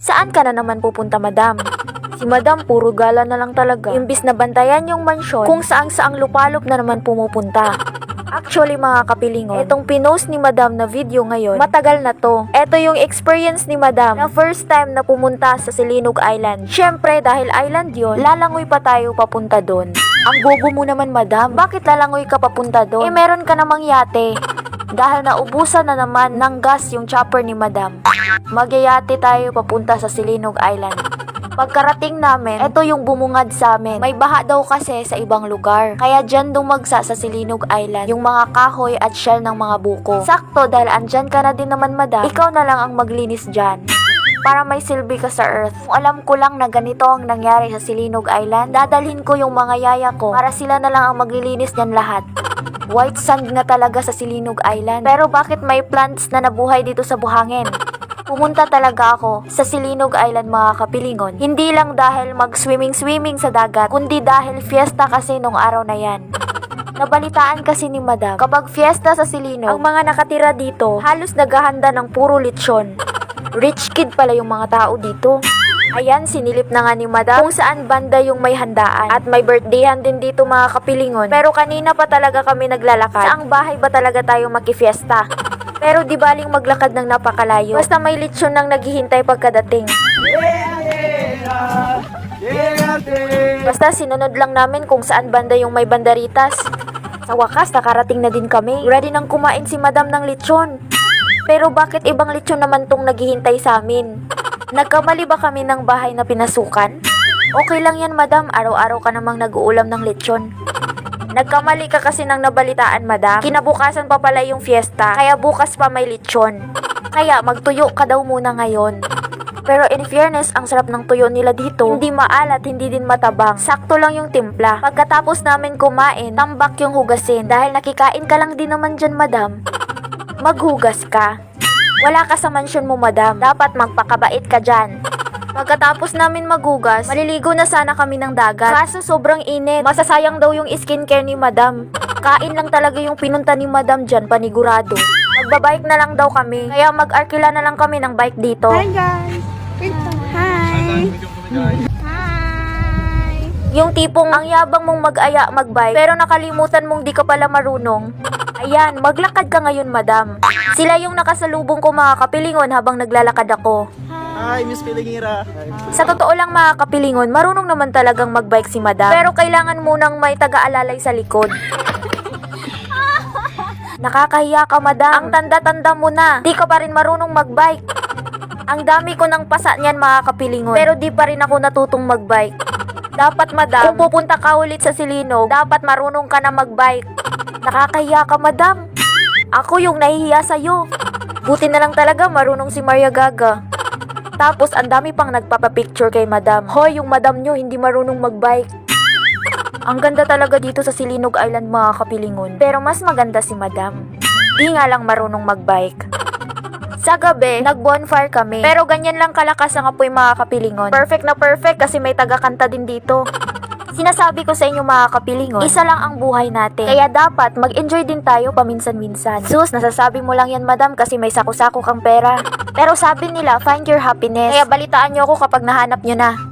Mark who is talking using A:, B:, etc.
A: Saan ka na naman pupunta, madam? Si madam, puro gala na lang talaga. Imbis na bantayan yung mansyon, kung saang saang lupalop na naman pumupunta. Actually mga kapilingon, itong pinost ni madam na video ngayon, matagal na to. Ito yung experience ni madam na first time na pumunta sa Silinog Island. Syempre, dahil island yon, lalangoy pa tayo papunta doon. Ang bobo mo naman madam, bakit lalangoy ka papunta doon? Eh meron ka namang yate. Dahil naubusan na naman ng gas yung chopper ni madam. Magyayate tayo papunta sa Silinog Island. Pagkarating namin, ito yung bumungad sa amin. May baha daw kasi sa ibang lugar. Kaya dyan dumagsa sa Silinog Island yung mga kahoy at shell ng mga buko. Sakto dahil andyan ka na din naman madam, ikaw na lang ang maglinis dyan. Para may silbi ka sa earth. Kung alam ko lang na ganito ang nangyari sa Silinog Island, dadalhin ko yung mga yaya ko para sila na lang ang maglilinis niyan lahat. White sand nga talaga sa Silinog Island. Pero bakit may plants na nabuhay dito sa buhangin? Pumunta talaga ako sa Silinog Island mga kapilingon. Hindi lang dahil mag-swimming-swimming sa dagat, kundi dahil fiesta kasi nung araw na yan. Nabalitaan kasi ni Madam, kapag fiesta sa Silinog, ang mga nakatira dito, halos naghahanda ng puro lechon. Rich kid pala yung mga tao dito. Ayan, sinilip na nga ni Madam kung saan banda yung may handaan. At may birthdayhan din dito mga kapilingon. Pero kanina pa talaga kami naglalakad. Saang bahay ba talaga tayo makifiesta? Pero di baling maglakad ng napakalayo. Basta may lechon nang naghihintay pagkadating. Basta sinunod lang namin kung saan banda yung may bandaritas. Sa wakas, nakarating na din kami. Ready nang kumain si Madam ng lechon. Pero bakit ibang lechon naman tong naghihintay sa amin? Nagkamali ba kami ng bahay na pinasukan? Okay lang yan, Madam. Araw-araw ka namang nag-uulam ng lechon. Nagkamali ka kasi ng nabalitaan, madam. Kinabukasan pa pala yung fiesta, kaya bukas pa may lechon. Kaya magtuyo ka daw muna ngayon. Pero in fairness, ang sarap ng tuyo nila dito. Hindi maalat, hindi din matabang. Sakto lang yung timpla. Pagkatapos namin kumain, tambak yung hugasin. Dahil nakikain ka lang din naman dyan, madam. Maghugas ka. Wala ka sa mansyon mo, madam. Dapat magpakabait ka dyan. Pagkatapos namin magugas, maliligo na sana kami ng dagat. Kaso sobrang init. Masasayang daw yung skincare ni madam. Kain lang talaga yung pinunta ni madam dyan, panigurado. Magbabike na lang daw kami. Kaya mag-arkila na lang kami ng bike dito.
B: Hi guys! Hi! Hi!
A: Yung tipong ang yabang mong mag-aya magbike pero nakalimutan mong di ka pala marunong. Ayan, maglakad ka ngayon madam. Sila yung nakasalubong ko mga kapilingon habang naglalakad ako.
C: Hi, Miss Pilingira.
A: Sa totoo lang mga kapilingon, marunong naman talagang magbike si madam. Pero kailangan munang may taga-alalay sa likod. Nakakahiya ka madam. Ang tanda-tanda mo na. Di ka pa rin marunong magbike. Ang dami ko ng pasa niyan mga kapilingon. Pero di pa rin ako natutong magbike. Dapat madam, kung pupunta ka ulit sa Silinog, dapat marunong ka na magbike. Nakakahiya ka madam. Ako yung nahihiya sa'yo. Buti na lang talaga marunong si Maria Gaga. Tapos, ang dami pang nagpapapicture kay madam. Hoy, yung madam nyo hindi marunong magbike. Ang ganda talaga dito sa Silinog Island mga kapilingon. Pero mas maganda si madam. Di nga lang marunong magbike. Sa gabi, nag-bonfire kami. Pero ganyan lang kalakas ang apoy mga kapilingon. Perfect na perfect kasi may taga-kanta din dito. Sinasabi ko sa inyo mga kapilingon, isa lang ang buhay natin. Kaya dapat mag-enjoy din tayo paminsan-minsan. Sus, nasasabi mo lang yan madam kasi may sako-sako kang pera. Pero sabi nila, find your happiness. Kaya balitaan nyo ako kapag nahanap nyo na.